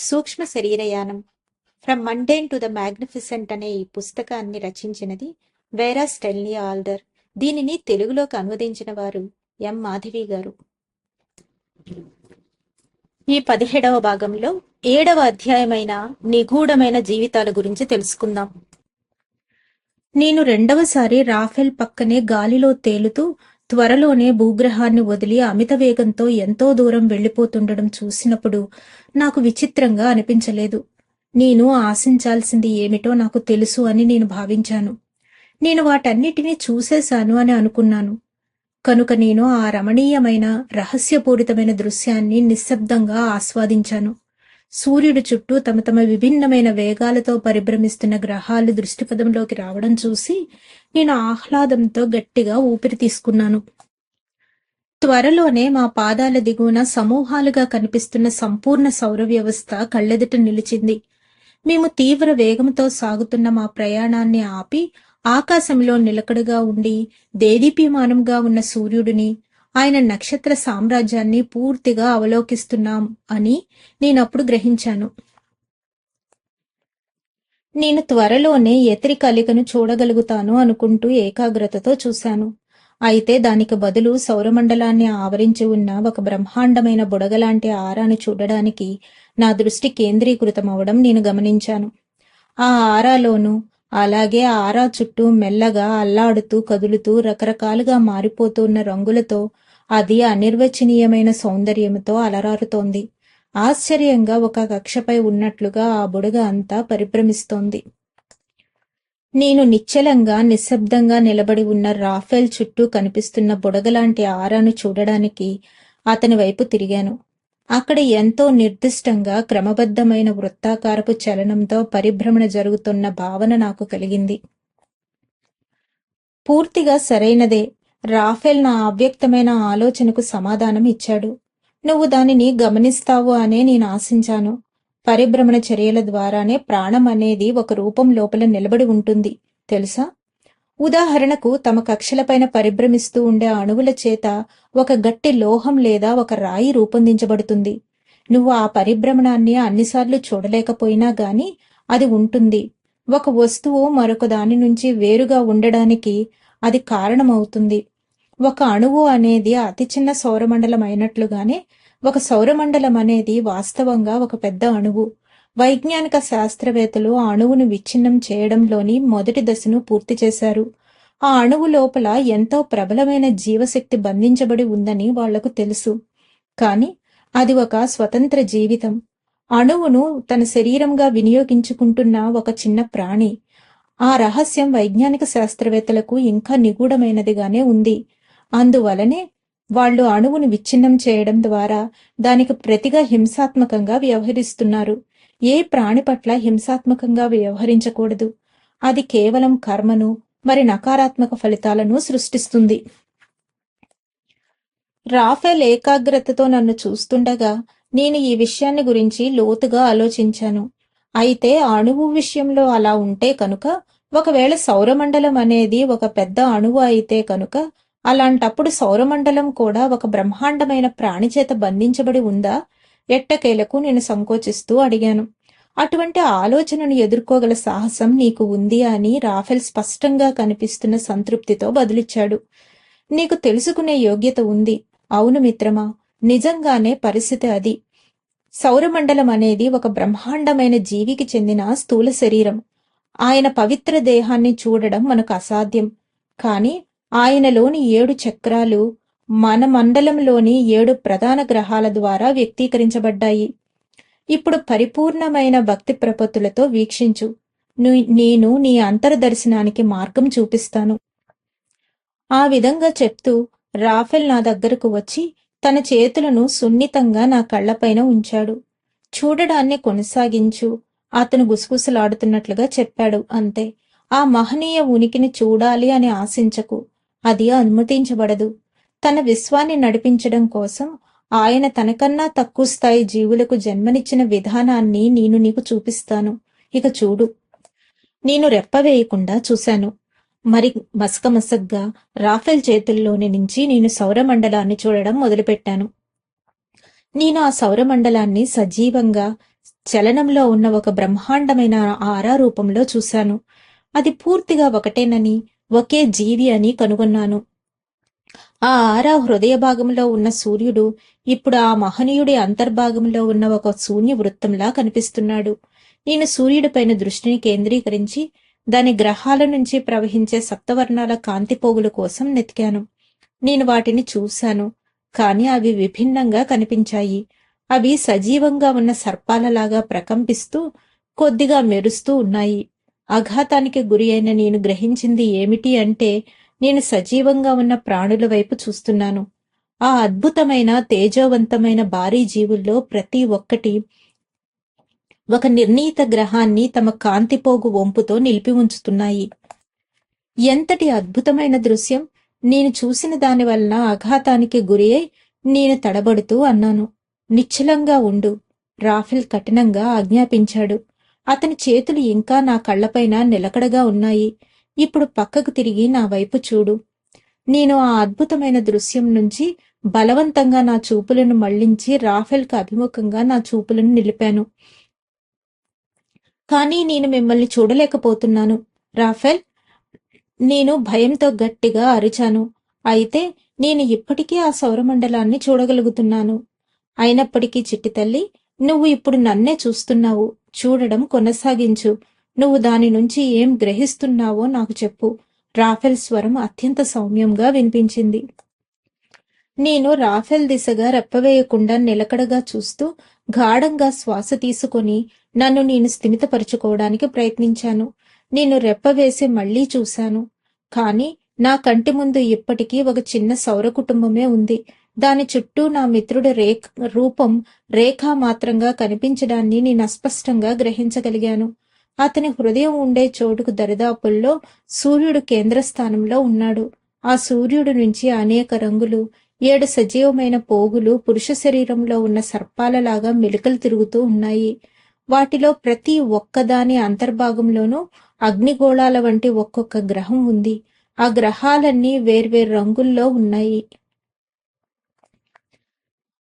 సూక్ష్మ శరీరయానం. From mundane to the magnificent అనే ఈ పుస్తకాన్ని రచించినది వేరా స్టెల్నీ ఆల్డర్. దీనిని తెలుగులోకి అనువదించిన వారు ఎం మాధవి గారు. ఈ పదిహేడవ భాగంలో ఏడవ అధ్యాయమైన నిగూఢమైన జీవితాల గురించి తెలుసుకుందాం. నేను రెండవసారి రాఫెల్ పక్కనే గాలిలో తేలుతూ త్వరలోనే భూగ్రహాన్ని వదిలి అమిత వేగంతో ఎంతో దూరం వెళ్ళిపోతుండడం చూసినప్పుడు నాకు విచిత్రంగా అనిపించలేదు. నేను ఆశించాల్సింది ఏమిటో నాకు తెలుసు అని నేను భావించాను. నేను వాటన్నిటినీ చూసేశాను అని అనుకున్నాను. కనుక నేను ఆ రమణీయమైన రహస్యపూరితమైన దృశ్యాన్ని నిశ్శబ్దంగా ఆస్వాదించాను. సూర్యుడి చుట్టూ తమ తమ విభిన్నమైన వేగాలతో పరిభ్రమిస్తున్న గ్రహాలు దృష్టిపథంలోకి రావడం చూసి నేను ఆహ్లాదంతో గట్టిగా ఊపిరి తీసుకున్నాను. త్వరలోనే మా పాదాల దిగువన సమూహాలుగా కనిపిస్తున్న సంపూర్ణ సౌర వ్యవస్థ కళ్ళెదుట నిలిచింది. మేము తీవ్ర వేగంతో సాగుతున్న మా ప్రయాణాన్ని ఆపి ఆకాశంలో నిలకడగా ఉండి దేదీప్యమానంగా ఉన్న సూర్యుడిని ఆయన నక్షత్ర సామ్రాజ్యాన్ని పూర్తిగా అవలోకిస్తున్నాం అని నేనప్పుడు గ్రహించాను. నేను త్వరలోనే ఎతిరి కలికను చూడగలుగుతాను అనుకుంటూ ఏకాగ్రతతో చూశాను. అయితే దానికి బదులు సౌరమండలాన్ని ఆవరించి ఉన్న ఒక బ్రహ్మాండమైన బుడగలాంటి ఆరాను చూడడానికి నా దృష్టి కేంద్రీకృతమవడం నేను గమనించాను. ఆ ఆరాలోనూ అలాగే ఆరా చుట్టూ మెల్లగా అల్లాడుతూ కదులుతూ రకరకాలుగా మారిపోతున్న రంగులతో అది అనిర్వచనీయమైన సౌందర్యంతో అలరారుతోంది. ఆశ్చర్యంగా ఒక కక్షపై ఉన్నట్లుగా ఆ బుడగ అంతా పరిభ్రమిస్తోంది. నేను నిశ్చలంగా నిశ్శబ్దంగా నిలబడి ఉన్న రాఫెల్ చుట్టూ కనిపిస్తున్న బుడగలాంటి ఆరాను చూడడానికి అతని వైపు తిరిగాను. అక్కడ ఎంతో నిర్దిష్టంగా క్రమబద్ధమైన వృత్తాకారపు చలనంతో పరిభ్రమణ జరుగుతున్న భావన నాకు కలిగింది. పూర్తిగా సరైనదే. రాఫెల్ నా అవ్యక్తమైన ఆలోచనకు సమాధానం ఇచ్చాడు. నువ్వు దానిని గమనిస్తావు అనే నేను ఆశించాను. పరిభ్రమణ చర్యల ద్వారానే ప్రాణం అనేది ఒక రూపం లోపల నిలబడి ఉంటుంది తెలుసా? ఉదాహరణకు తమ కక్షలపైన పరిభ్రమిస్తూ ఉండే అణువుల చేత ఒక గట్టి లోహం లేదా ఒక రాయి రూపొందించబడుతుంది. నువ్వు ఆ పరిభ్రమణాన్ని అన్నిసార్లు చూడలేకపోయినా గాని అది ఉంటుంది. ఒక వస్తువు మరొక దాని నుంచి వేరుగా ఉండడానికి అది కారణమవుతుంది. ఒక అణువు అనేది అతి చిన్న సౌరమండలం అయినట్లుగానే ఒక సౌరమండలం అనేది వాస్తవంగా ఒక పెద్ద అణువు. వైజ్ఞానిక శాస్త్రవేత్తలు ఆ అణువును విచ్ఛిన్నం చేయడంలోని మొదటి దశను పూర్తి చేశారు. ఆ అణువు లోపల ఎంతో ప్రబలమైన జీవశక్తి బంధించబడి ఉందని వాళ్ళకు తెలుసు. కాని అది ఒక స్వతంత్ర జీవితం. అణువును తన శరీరంగా వినియోగించుకుంటున్న ఒక చిన్న ప్రాణి. ఆ రహస్యం వైజ్ఞానిక శాస్త్రవేత్తలకు ఇంకా నిగూఢమైనదిగానే ఉంది. అందువలనే వాళ్ళు అణువును విచ్ఛిన్నం చేయడం ద్వారా దానికి ప్రతిగా హింసాత్మకంగా వ్యవహరిస్తున్నారు. ఏ ప్రాణి పట్ల హింసాత్మకంగా వ్యవహరించకూడదు. అది కేవలం కర్మను మరి నకారాత్మక ఫలితాలను సృష్టిస్తుంది. రాఫెల్ ఏకాగ్రతతో నన్ను చూస్తుండగా నేను ఈ విషయాన్ని గురించి లోతుగా ఆలోచించాను. అయితే అణువు విషయంలో అలా ఉంటే కనుక ఒకవేళ సౌరమండలం అనేది ఒక పెద్ద అణువు అయితే కనుక అలాంటప్పుడు సౌరమండలం కూడా ఒక బ్రహ్మాండమైన ప్రాణిచేత బంధించబడి ఉందా? ఎట్టకేలకు నేను సంకోచిస్తూ అడిగాను. అటువంటి ఆలోచనను ఎదుర్కోగల సాహసం నీకు ఉంది అని రాఫెల్ స్పష్టంగా కనిపిస్తున్న సంతృప్తితో బదులిచ్చాడు. నీకు తెలుసుకునే యోగ్యత ఉంది. అవును మిత్రమా నిజంగానే పరిస్థితి అది. సౌరమండలం అనేది ఒక బ్రహ్మాండమైన జీవికి చెందిన స్థూల శరీరం. ఆయన పవిత్ర దేహాన్ని చూడడం మనకు అసాధ్యం. కానీ ఆయనలోని ఏడు చక్రాలు మన మండలంలోని ఏడు ప్రధాన గ్రహాల ద్వారా వ్యక్తీకరించబడ్డాయి. ఇప్పుడు పరిపూర్ణమైన భక్తి ప్రపత్తులతో వీక్షించు. నేను నీ అంతర్దర్శనానికి మార్గం చూపిస్తాను. ఆ విధంగా చెప్తూ రాఫెల్ నా దగ్గరకు వచ్చి తన చేతులను సున్నితంగా నా కళ్ళపైన ఉంచాడు. చూడడాన్ని కొనసాగించు. అతను గుసగుసలాడుతున్నట్లుగా చెప్పాడు. అంతే. ఆ మహనీయ ఉనికిని చూడాలి అని ఆశించకు. అది అనుమతించబడదు. తన విశ్వాన్ని నడిపించడం కోసం ఆయన తనకన్నా తక్కువ స్థాయి జీవులకు జన్మనిచ్చిన విధానాన్ని నేను నీకు చూపిస్తాను. ఇక చూడు. నేను రెప్పవేయకుండా చూశాను. మరి మసకమసగ్గా రాఫెల్ చేతుల్లోని నుంచి నేను సౌరమండలాన్ని చూడడం మొదలుపెట్టాను. నేను ఆ సౌరమండలాన్ని సజీవంగా చలనంలో ఉన్న ఒక బ్రహ్మాండమైన ఆరా రూపంలో చూశాను. అది పూర్తిగా ఒకటేనని ఒకే జీవి అని కనుగొన్నాను. ఆ ఆరా హృదయ భాగంలో ఉన్న సూర్యుడు ఇప్పుడు ఆ మహనీయుడి అంతర్భాగంలో ఉన్న ఒక శూన్య వృత్తంలా కనిపిస్తున్నాడు. నేను సూర్యుడిపైన దృష్టిని కేంద్రీకరించి దాని గ్రహాల నుంచి ప్రవహించే సప్తవర్ణాల కాంతి పోగుల కోసం నెతికాను. నేను వాటిని చూశాను కాని అవి విభిన్నంగా కనిపించాయి. అవి సజీవంగా ఉన్న సర్పాలలాగా ప్రకంపిస్తూ కొద్దిగా మెరుస్తూ ఉన్నాయి. అఘాతానికి గురి అయిన నేను గ్రహించింది ఏమిటి అంటే నేను సజీవంగా ఉన్న ప్రాణుల వైపు చూస్తున్నాను. ఆ అద్భుతమైన తేజోవంతమైన భారీ జీవుల్లో ప్రతి ఒక్కటి ఒక నిర్ణీత గ్రహాన్ని తమ కాంతిపోగు వంపుతో నిలిపి ఉంచుతున్నాయి. ఎంతటి అద్భుతమైన దృశ్యం! నేను చూసిన దాని వలన ఆఘాతానికి గురి అయి నేను తడబడుతూ అన్నాను. నిశ్చలంగా ఉండు రాఫెల్ కఠినంగా ఆజ్ఞాపించాడు. అతని చేతులు ఇంకా నా కళ్ళపైన నిలకడగా ఉన్నాయి. ఇప్పుడు పక్కకు తిరిగి నా వైపు చూడు. నేను ఆ అద్భుతమైన దృశ్యం నుంచి బలవంతంగా నా చూపులను మళ్ళించి రాఫెల్కి అభిముఖంగా నా చూపులను నిలిపాను. కానీ నేను మిమ్మల్ని చూడలేకపోతున్నాను. రాఫెల్ నేను భయంతో గట్టిగా అరిచాను. అయితే నేను ఇప్పటికీ ఆ సౌరమండలాన్ని చూడగలుగుతున్నాను. అయినప్పటికీ చిట్టి తల్లి నువ్వు ఇప్పుడు నన్నే చూస్తున్నావు. చూడడం కొనసాగించు. నువ్వు దాని నుంచి ఏం గ్రహిస్తున్నావో నాకు చెప్పు. రాఫెల్ స్వరం అత్యంత సౌమ్యంగా వినిపించింది. నేను రాఫెల్ దిశగా రెప్పవేయకుండా నిలకడగా చూస్తూ గాఢంగా శ్వాస తీసుకొని నన్ను నేను స్థిమితపరుచుకోవడానికి ప్రయత్నించాను. నేను రెప్పవేసి మళ్ళీ చూశాను. కాని నా కంటి ముందు ఇప్పటికీ ఒక చిన్న సౌర కుటుంబమే ఉంది. దాని చుట్టూ నా మిత్రుడు రేఖ రూపం రేఖామాత్రంగా కనిపించడాన్ని నేను అస్పష్టంగా గ్రహించగలిగాను. అతని హృదయం ఉండే చోటుకు దరిదాపుల్లో సూర్యుడు కేంద్రస్థానంలో ఉన్నాడు. ఆ సూర్యుడు నుంచి అనేక రంగులు ఏడు సజీవమైన పోగులు పురుష శరీరంలో ఉన్న సర్పాలలాగా మెలికలు తిరుగుతూ ఉన్నాయి. వాటిలో ప్రతి ఒక్కదాని అంతర్భాగంలోనూ అగ్నిగోళాల వంటి ఒక్కొక్క గ్రహం ఉంది. ఆ గ్రహాలన్నీ వేర్వేరు రంగుల్లో ఉన్నాయి.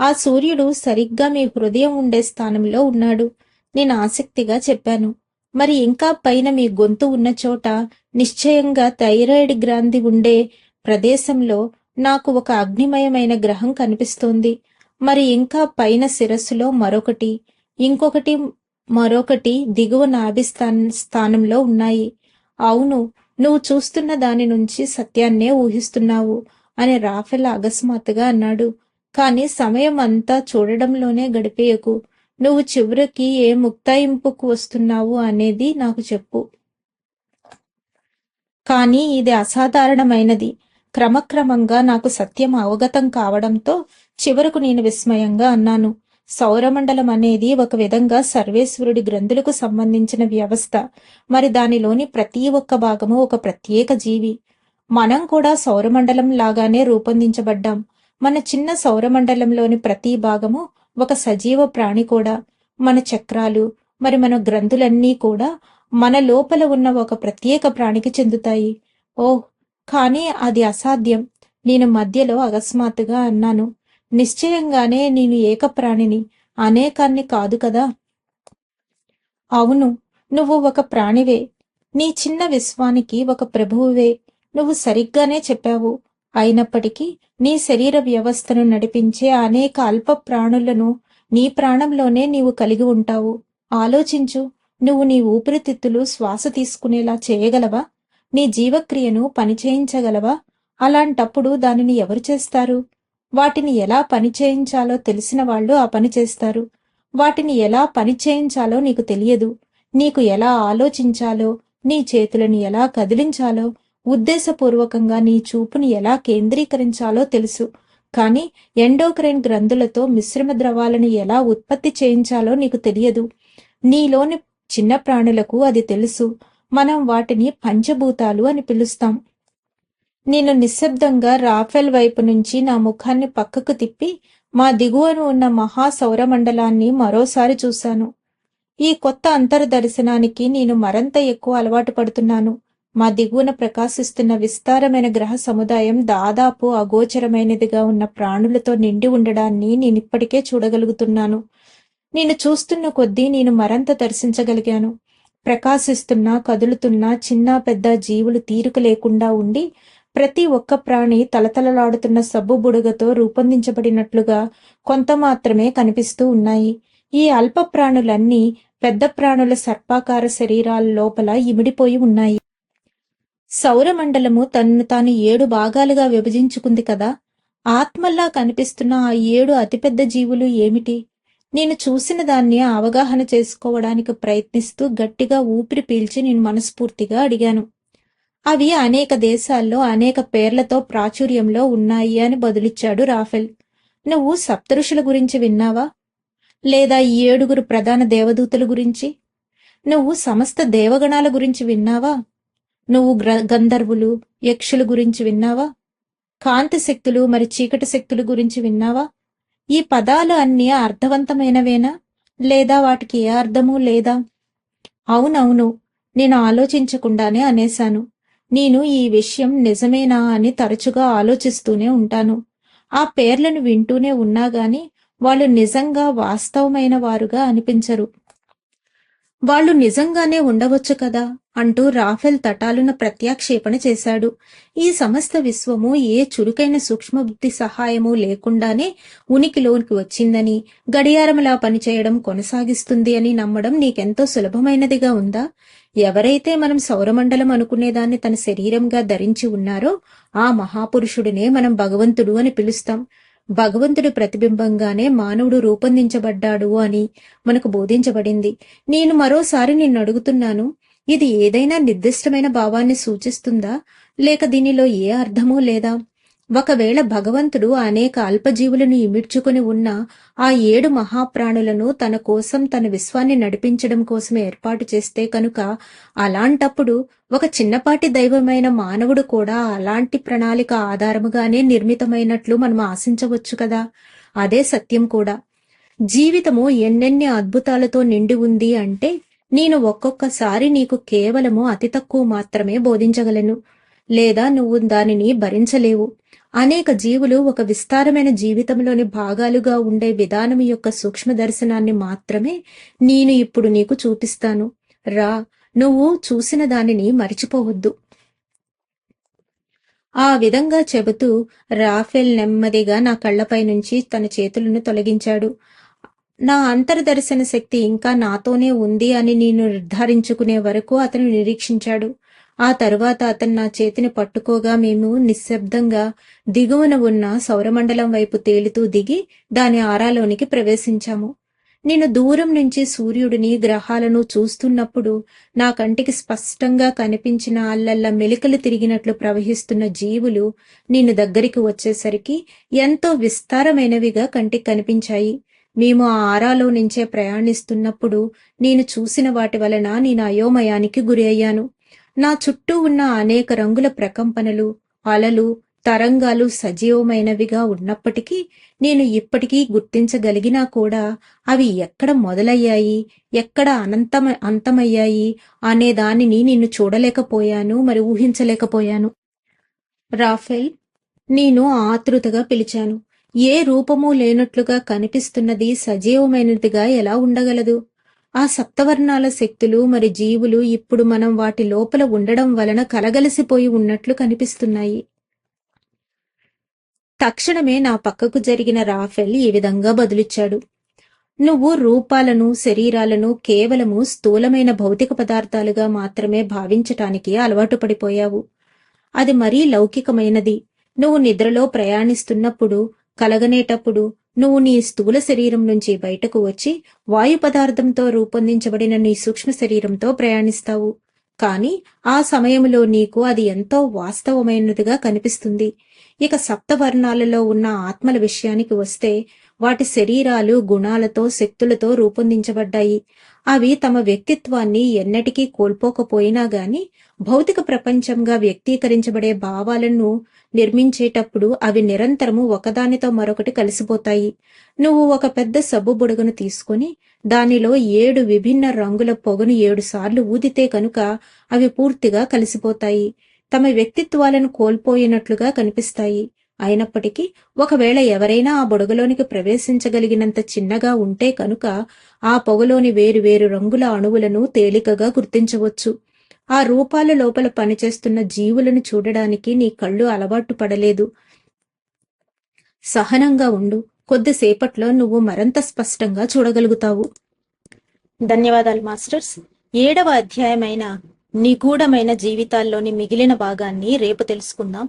ఆ సూర్యుడు సరిగ్గా మీ హృదయం ఉండే స్థానంలో ఉన్నాడు. నేను ఆసక్తిగా చెప్పాను. మరి ఇంకా పైన మీ గొంతు ఉన్న చోట నిశ్చయంగా థైరాయిడ్ గ్రాంధి ఉండే ప్రదేశంలో నాకు ఒక అగ్నిమయమైన గ్రహం కనిపిస్తోంది. మరి ఇంకా పైన శిరస్సులో మరొకటి ఇంకొకటి మరొకటి దిగువ నాభిస్థాన్ స్థానంలో ఉన్నాయి. అవును నువ్వు చూస్తున్న దాని నుంచి సత్యాన్నే ఊహిస్తున్నావు అని రాఫెల్ అకస్మాత్తుగా అన్నాడు. కాని సమయం అంతా చూడడంలోనే గడిపేయకు. నువ్వు చివరికి ఏ ముక్తాయింపుకు వస్తున్నావు అనేది నాకు చెప్పు. కానీ ఇది అసాధారణమైనది. క్రమక్రమంగా నాకు సత్యం అవగతం కావడంతో చివరకు నేను విస్మయంగా అన్నాను. సౌరమండలం అనేది ఒక విధంగా సర్వేశ్వరుడి గ్రంథులకు సంబంధించిన వ్యవస్థ. మరి దానిలోని ప్రతి ఒక్క భాగము ఒక ప్రత్యేక జీవి. మనం కూడా సౌరమండలం లాగానే రూపొందించబడ్డాం. మన చిన్న సౌరమండలంలోని ప్రతి భాగము ఒక సజీవ ప్రాణి కూడా మన చక్రాలు మరి మన గ్రంథులన్నీ కూడా మన లోపల ఉన్న ఒక ప్రత్యేక ప్రాణికి చెందుతాయి. ఓహ్ కానీ అది అసాధ్యం. నేను మధ్యలో అకస్మాత్తుగా అన్నాను నిశ్చయంగానే నేను ఏకప్రాణిని అనేకాన్ని కాదు కదా? అవును నువ్వు ఒక ప్రాణివే. నీ చిన్న విశ్వానికి ఒక ప్రభువువే. నువ్వు సరిగ్గానే చెప్పావు. అయినప్పటికీ నీ శరీర వ్యవస్థను నడిపించే అనేక అల్ప ప్రాణులను నీ ప్రాణంలోనే నీవు కలిగి ఉంటావు. ఆలోచించు నువ్వు నీ ఊపిరితిత్తులు శ్వాస తీసుకునేలా చేయగలవా? నీ జీవక్రియను పనిచేయించగలవా? అలాంటప్పుడు దానిని ఎవరు చేస్తారు? వాటిని ఎలా పని చేయించాలో తెలిసిన వాళ్ళు ఆ పని చేస్తారు. వాటిని ఎలా పని చేయించాలో నీకు తెలియదు. నీకు ఎలా ఆలోచించాలో నీ చేతులను ఎలా కదిలించాలో ఉద్దేశపూర్వకంగా నీ చూపును ఎలా కేంద్రీకరించాలో తెలుసు. కానీ ఎండోక్రైన్ గ్రంథులతో మిశ్రమ ద్రవాలను ఎలా ఉత్పత్తి చేయించాలో నీకు తెలియదు. నీలోని చిన్న ప్రాణులకు అది తెలుసు. మనం వాటిని పంచభూతాలు అని పిలుస్తాం. నేను నిశ్శబ్దంగా రాఫెల్ వైపు నుంచి నా ముఖాన్ని పక్కకు తిప్పి మా దిగువను ఉన్న మహా సౌరమండలాన్ని మరోసారి చూశాను. ఈ కొత్త అంతర్దర్శనానికి నేను మరంత ఎక్కువ అలవాటు పడుతున్నాను. మా దిగువన ప్రకాశిస్తున్న విస్తారమైన గ్రహ సముదాయం దాదాపు అగోచరమైనదిగా ఉన్న ప్రాణులతో నిండి ఉండడాన్ని నేనిప్పటికే చూడగలుగుతున్నాను. నేను చూస్తున్న కొద్దీ నేను మరంత దర్శించగలిగాను. ప్రకాశిస్తున్న కదులుతున్న చిన్న పెద్ద జీవులు తీరుక లేకుండా ఉండి ప్రతి ఒక్క ప్రాణి తలతలలాడుతున్న సబ్బు బుడగతో రూపొందించబడినట్లుగా కొంత మాత్రమే కనిపిస్తూ ఉన్నాయి. ఈ అల్ప ప్రాణులన్నీ పెద్ద ప్రాణుల సర్పాకార శరీరాల లోపల ఇమిడిపోయి ఉన్నాయి. సౌరమండలము తనను తాను ఏడు భాగాలుగా విభజించుకుంది కదా. ఆత్మల్లా కనిపిస్తున్న ఆ ఏడు అతిపెద్ద జీవులు ఏమిటి? నేను చూసిన దాన్ని అవగాహన చేసుకోవడానికి ప్రయత్నిస్తూ గట్టిగా ఊపిరి పీల్చి నేను మనస్ఫూర్తిగా అడిగాను. అవి అనేక దేశాల్లో అనేక పేర్లతో ప్రాచుర్యంలో ఉన్నాయి అని బదులిచ్చాడు రాఫెల్. నువ్వు సప్తఋషుల గురించి విన్నావా? లేదా ఈ ఏడుగురు ప్రధాన దేవదూతల గురించి? నువ్వు సమస్త దేవగణాల గురించి విన్నావా? నువ్వు గంధర్వులు యక్షుల గురించి విన్నావా? కాంతి శక్తులు మరి చీకటి శక్తుల గురించి విన్నావా? ఈ పదాలు అన్నీ అర్థవంతమైనవేనా? లేదా వాటికి ఏ అర్థము లేదా? అవునవును నేను ఆలోచించకుండానే అనేశాను. నేను ఈ విషయం నిజమేనా అని తరచుగా ఆలోచిస్తూనే ఉంటాను. ఆ పేర్లను వింటూనే ఉన్నా గాని వాళ్ళు నిజంగా వాస్తవమైన వారుగా అనిపించరు. వాళ్ళు నిజంగానే ఉండవచ్చు కదా అంటూ రాఫెల్ తటాలున ప్రత్యాక్షేపణ చేశాడు. ఈ సమస్త విశ్వము ఏ చురుకైన సూక్ష్మబుద్ధి సహాయము లేకుండానే ఉనికిలోనికి వచ్చిందని గడియారములా పనిచేయడం కొనసాగిస్తుంది అని నమ్మడం నీకెంతో సులభమైనదిగా ఉందా? ఎవరైతే మనం సౌరమండలం అనుకునేదాన్ని తన శరీరంగా ధరించి ఉన్నారో ఆ మహాపురుషుడినే మనం భగవంతుడు అని పిలుస్తాం. భగవంతుడి ప్రతిబింబంగానే మానవుడు రూపొందించబడ్డాడు అని మనకు బోధించబడింది. నేను మరోసారి నిన్ను అడుగుతున్నాను ఇది ఏదైనా నిర్దిష్టమైన భావాన్ని సూచిస్తుందా? లేక దీనిలో ఏ అర్థమూ లేదా? ఒకవేళ భగవంతుడు అనేక అల్పజీవులను ఇమిడ్చుకుని ఉన్న ఆ ఏడు మహాప్రాణులను తన కోసం తన విశ్వాన్ని నడిపించడం కోసం ఏర్పాటు చేస్తే కనుక అలాంటప్పుడు ఒక చిన్నపాటి దైవమైన మానవుడు కూడా అలాంటి ప్రణాళిక ఆధారముగానే నిర్మితమైనట్లు మనం ఆశించవచ్చు కదా? అదే సత్యం కూడా. జీవితము ఎన్నెన్ని అద్భుతాలతో నిండి ఉంది అంటే నేను ఒక్కొక్కసారి నీకు కేవలము అతి తక్కువ మాత్రమే బోధించగలను. లేదా నువ్వు దానిని భరించలేవు. అనేక జీవులు ఒక విస్తారమైన జీవితంలోని భాగాలుగా ఉండే విధానం యొక్క సూక్ష్మ దర్శనాన్ని మాత్రమే నేను ఇప్పుడు నీకు చూపిస్తాను. రా నువ్వు చూసిన దానిని మరిచిపోవద్దు. ఆ విధంగా చెబుతూ రాఫెల్ నెమ్మదిగా నా కళ్ళపై నుంచి తన చేతులను తొలగించాడు. నా అంతర్దర్శన శక్తి ఇంకా నాతోనే ఉంది అని నేను నిర్ధారించుకునే వరకు అతను నిరీక్షించాడు. ఆ తర్వాత అతను నా చేతిని పట్టుకోగా మేము నిశ్శబ్దంగా దిగువన ఉన్న సౌరమండలం వైపు తేలుతూ దిగి దాని ఆరాలోనికి ప్రవేశించాము. నేను దూరం నుంచి సూర్యుడిని గ్రహాలను చూస్తున్నప్పుడు నా కంటికి స్పష్టంగా కనిపించిన అల్లల్ల మెలికలు తిరిగినట్లు ప్రవహిస్తున్న జీవులు నేను దగ్గరికి వచ్చేసరికి ఎంతో విస్తారమైనవిగా కంటికి కనిపించాయి. మేము ఆ ఆరాలో నుంచే ప్రయాణిస్తున్నప్పుడు నేను చూసిన వాటి వలన నేను అయోమయానికి గురి అయ్యాను నా చుట్టూ ఉన్న అనేక రంగుల ప్రకంపనలు అలలు తరంగాలు సజీవమైనవిగా ఉన్నప్పటికీ నేను ఇప్పటికీ గుర్తించగలిగినా కూడా అవి ఎక్కడ మొదలయ్యాయి ఎక్కడ అనంతమ అంతమయ్యాయి అనే దానిని నేను చూడలేకపోయాను మరి ఊహించలేకపోయాను. రాఫెల్ నేను ఆతృతగా పిలిచాను. ఏ రూపము లేనట్లుగా కనిపిస్తున్నది సజీవమైనదిగా ఎలా ఉండగలదు? ఆ సప్తవర్ణాల శక్తులు మరి జీవులు ఇప్పుడు మనం వాటి లోపల ఉండడం వలన కలగలిసిపోయి ఉన్నట్లు కనిపిస్తున్నాయి. తక్షణమే నా పక్కకు జరిగిన రాఫెల్ ఈ విధంగా బదులిచ్చాడు. నువ్వు రూపాలను శరీరాలను కేవలము స్థూలమైన భౌతిక పదార్థాలుగా మాత్రమే భావించటానికి అలవాటు పడిపోయావు. అది మరీ లౌకికమైనది. నువ్వు నిద్రలో ప్రయాణిస్తున్నప్పుడు కలగనేటప్పుడు నువ్వు నీ స్థూల శరీరం నుంచి బయటకు వచ్చి వాయు పదార్థంతో రూపొందించబడిన నీ సూక్ష్మ శరీరంతో ప్రయాణిస్తావు. కానీ ఆ సమయంలో నీకు అది ఎంతో వాస్తవమైనదిగా కనిపిస్తుంది. ఇక సప్తవర్ణాలలో ఉన్న ఆత్మల విషయానికి వస్తే వాటి శరీరాలు గుణాలతో శక్తులతో రూపొందించబడ్డాయి. అవి తమ వ్యక్తిత్వాన్ని ఎన్నటికీ కోల్పోకపోయినా గాని భౌతిక ప్రపంచంగా వ్యక్తీకరించబడే భావాలను నిర్మించేటప్పుడు అవి నిరంతరము ఒకదానితో మరొకటి కలిసిపోతాయి. నువ్వు ఒక పెద్ద సబ్బు బుడగను తీసుకొని దానిలో ఏడు విభిన్న రంగుల పొగను ఏడు సార్లు ఊదితే కనుక అవి పూర్తిగా కలిసిపోతాయి. తమ వ్యక్తిత్వాలను కోల్పోయినట్లుగా కనిపిస్తాయి. అయినప్పటికీ ఒకవేళ ఎవరైనా ఆ బుడగలోనికి ప్రవేశించగలిగినంత చిన్నగా ఉంటే కనుక ఆ పొగలోని వేరు వేరు రంగుల అణువులను తేలికగా గుర్తించవచ్చు. ఆ రూపాల లోపల పనిచేస్తున్న జీవులను చూడడానికి నీ కళ్ళు అలవాటు పడలేదు. సహనంగా ఉండు. కొద్దిసేపట్లో నువ్వు మరింత స్పష్టంగా చూడగలుగుతావు. ధన్యవాదాలు మాస్టర్స్. ఏడవ అధ్యాయమైన నిగూఢమైన జీవితాల్లోని మిగిలిన భాగాన్ని రేపు తెలుసుకుందాం.